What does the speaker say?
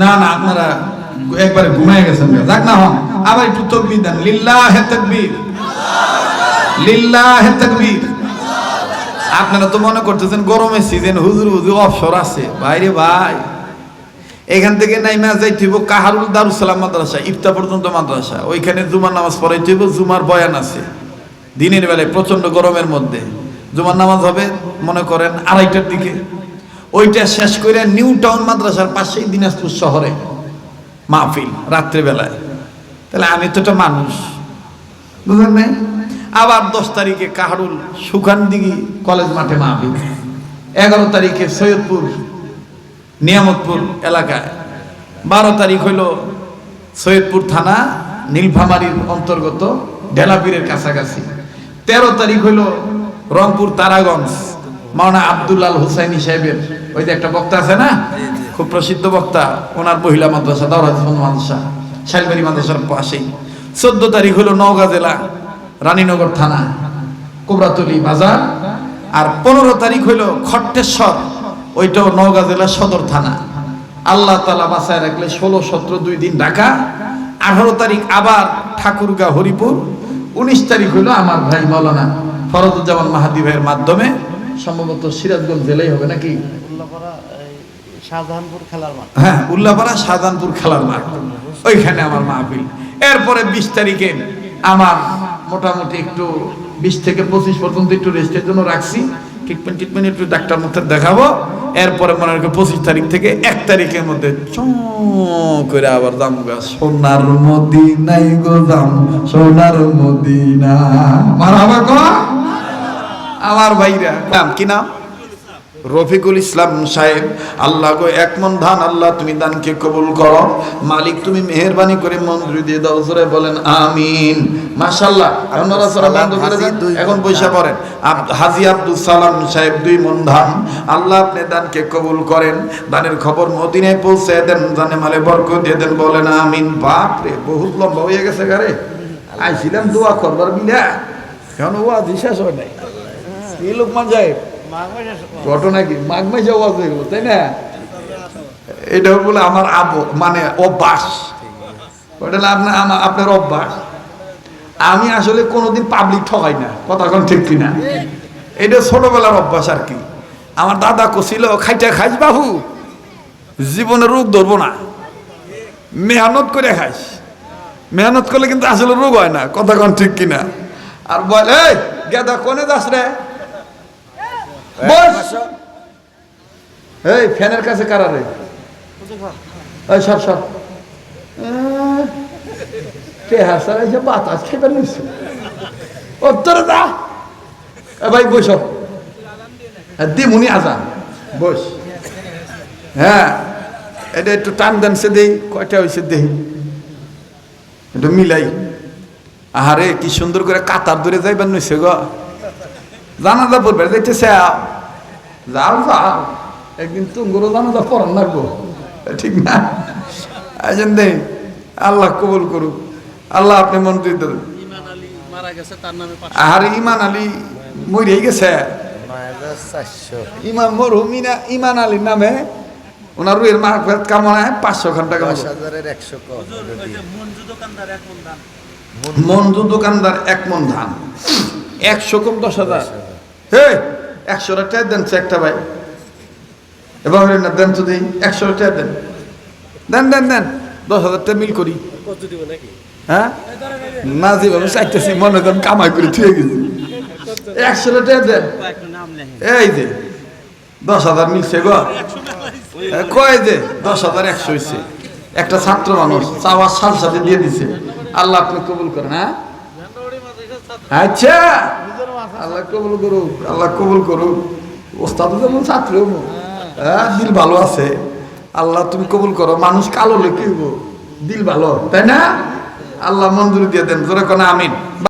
না না, আপনারা একবারে ঘুমায় গেছেন যাক না হন, আবার একটু তকবির দেন। লিল্লাহে তাকবীর। লিল্লাহে তাকবীর। আপনারা তো মনে করতেছেন গরমের সিজন হুজুর হুজুর অবসর আছে। ভাইরে ভাই, এখান থেকে নাইমা যাইতে হইব কাহারুল দারুসালাম মাদ্রাসা ইফতা পর্যন্ত মাদ্রাসা। ওইখানে জুমার নামাজ পড়াইতে হইব, জুমার বয়ান আছে। দিনের বেলায় প্রচণ্ড গরমের মধ্যে। জুমার নামাজ হবে, মনে করেন, আড়াইটার দিকে। ওইটা শেষ করে নিউ টাউন মাদ্রাসার পাশেই দিনাজপুর শহরে। মাহফিল, রাত্রেবেলায়। তাহলে আমি তো একটা মানুষ। বুঝলেন নাই? আবার দশ তারিখে কাহারুল সুখানদিঘি কলেজ মাঠে মাহফিল। এগারো তারিখে সৈয়দপুর, নিয়ামতপুর এলাকায়। বারো তারিখ হইল সৈয়দপুর থানা, নীলফামারীর অন্তর্গত ঢেলাপীরের কাছাকাছি। তেরো তারিখ হইল রংপুর তারাগঞ্জ। মাওনা আবদুল্লাল হুসাইনি সাহেবের। ওই যে একটা বক্তা আছে না? খুব প্রসিদ্ধ বক্তা। ওনার মহিলা মাদ্রাসা দাওরাজ মাদ্রাসা শাইলবাড়ি মাদ্রাসার পাশেই। চোদ্দ তারিখ হলো নওগাঁ জেলা রানীনগর থানা কোবরাতলি বাজার। আর পনেরো তারিখ হইল খট্টেশ্বর ওইটাও নওগাঁ জেলা সদর থানা। আল্লাহ তালা বাসায় রাখলে ষোলো সতেরো দুই দিন ঢাকা। আঠারো তারিখ আবার ঠাকুরগা হরিপুর। উনিশ তারিখ হইল আমার ভাই মৌলানা ফরদুজ্জামান মাহাদি ভাইয়ের মাধ্যমে সম্ভবত সিরাজগঞ্জ জেলাই হবে নাকি? শাহজাহানপুর খেলার মাঠ। হ্যাঁ উল্লাপাড়া শাহজাহানপুর খেলার মাঠ। ওইখানে আমার মাহফিল। এরপরে বিশ তারিখে আমার মোটামুটি একটু বিশ থেকে পঁচিশ পর্যন্ত একটু রেস্টের জন্য রাখছি। ট্রিটমেন্ট ট্রিটমেন্ট একটু ডাক্তার মধ্যে দেখাবো। এরপরে মনে রাখো পঁচিশ তারিখ থেকে এক তারিখের মধ্যে চঁ করে আবার দাম সোনার মদিনাই গো দাম সোনার মদিনা। মারাবা কো আমার ভাইরা। নাম কি নাম? রফিকুল ইসলাম সাহেব। আল্লাহ গো এক মন ধান আল্লাহ তুমি দানকে কবুল করো। মালিক তুমি মেহেরবানি করে মঞ্জুরি দিয়ে দাও জোরে বলেন আমিন। মাশাল্লাহ আপনারা সরা বন্ধ করে দেন। এখন পয়সা পড়েন। হাজি আব্দুল সালাম সাহেব দুই মন ধান। আল্লাহ আপনি দানকে কবুল করেন। দানের খবর মদিনায় পৌঁছে দেন জানে মালে বরক দিয়ে দেন বলেন আমিন। বাপ রে বহুত লম্বা হয়ে গেছে গারে আইছিলাম দোয়া করবার বিলা কেন ও আজ শেষ হয় নাই? এই লোকমান সাহেব ঘটনা কি? মাঘ মাসে আওয়াজ হয়ে গেল তাই না? এটা বলে আমার আব মানে অভ্যাস। ওটা আপনার আপনার অভ্যাস। আমি আসলে কোনোদিন পাবলিক ঠকাই না, কথা কোন ঠিক কিনা। এটা ছোটবেলার অভ্যাস আর কি। আমার দাদা কছিল খাইটা খাইস বাহু, জীবনে রোগ ধরবো না। মেহনত করে খাইস। মেহনত করলে কিন্তু আসলে রোগ হয় না, কথা কোন ঠিক কিনা। আর বল গেদা, কোনে যাস রে? বস! এই ফ্যানের কাছে কারা রে? এই সব সব কে হাসার এসে বাতাস খেতে নিচ্ছে উত্তরে দা। এ ভাই বস। দিমুনি আজান। বস। হ্যাঁ এটা একটু টান দেন সে দেই কয়টা হয়েছে দেহি একটু মিলাই। আহারে কি সুন্দর করে কাতার ধরে যাইবার নইছে গো। জানাজা পড়বে দেখতেছে যাও যাও একদিন তুঙ্গুরো জানাজা পড়ান লাগবো। ঠিক না? আছেন দে আল্লাহ কবুল করুক। আল্লাহ আপনি মন্ত্রী ইমান নামে আর ইমান আলী মরে গেছে নয় হাজার চারশো ইমাম মরহুম ইনা- ইমান আলীর নামে। ওনার রুয়ের মাহফেত কামনায় পাঁচশো একশো কম মঞ্জু দোকানদার এক মন ধান। একশো কম দশ হাজার। হে একশো টাকা দেন একটা ভাই। এবার না, দেন তো দিই একশো টাকা দেন। দেন দেন দেন, দশ হাজার টাকা মিল করি। হ্যাঁ? না যেভাবে চাইতেছি, মনে করেন কামাই করে থুয়ে গেছি। একশো টাকা দেন। এই যে, দশ হাজার মিলছে গো। কয় যে, দশ হাজার একশো হয়েছে একটা ছাত্র মানুষ চাওয়ার সাথে সাথে দিয়ে দিছে। আল্লাহ আপনি কবুল করেন হ্যাঁ? আচ্ছা। আল্লাহ কবুল করুক, আল্লাহ কবুল করুক। ওস্তাদ যেমন ছাত্র হ্যাঁ দিল ভালো আছে। আল্লাহ তুমি কবুল করো, মানুষ কালো লেখে দিল ভালো, তাই না? আল্লাহ মঞ্জুরি দিয়ে দেন, জোরে কোনো আমিন।